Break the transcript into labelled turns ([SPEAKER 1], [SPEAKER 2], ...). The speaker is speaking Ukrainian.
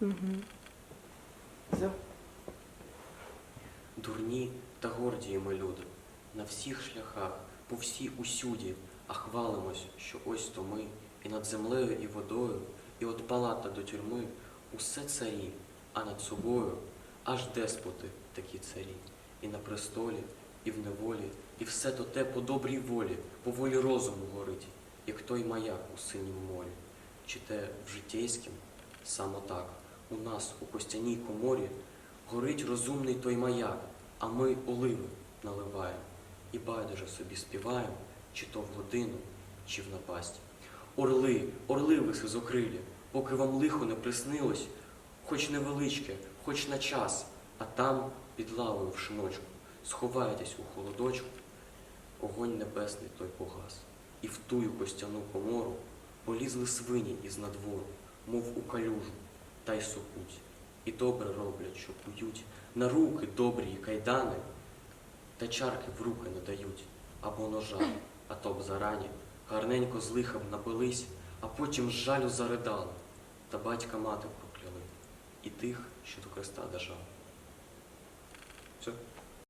[SPEAKER 1] Угу.
[SPEAKER 2] Взяв?
[SPEAKER 3] Дурні та горді ми люди, на всіх шляхах, по всій усюді, а хвалимось, що ось то ми, і над землею, і водою, і от палата до тюрми, усе царі, а над собою аж деспоти такі царі, і на престолі, і в неволі, і все то те по добрій волі, по волі розуму горить, як той маяк у синім морі, чи те в житейськім, саме так, у нас у костяній коморі горить розумний той маяк, а ми оливи наливаємо, і байдуже собі співаємо, чи то в годину, чи в напасть. Орли, орли ви сизокрилі, поки вам лихо не приснилось, хоч невеличке, хоч на час, а там під лавою в шиночку, сховайтесь у холодочку, огонь небесний той погас, і в тую костяну комору полізли свині із надвору, мов у калюжу, та й супуть, і добре роблять, що кують, на руки добрі кайдани, та чарки в руки не дають, або ножа, а то б зарані, гарненько з лихом напились, а потім з жалю заридали, та батька мати прокляли, і тих, що до креста держали. Все?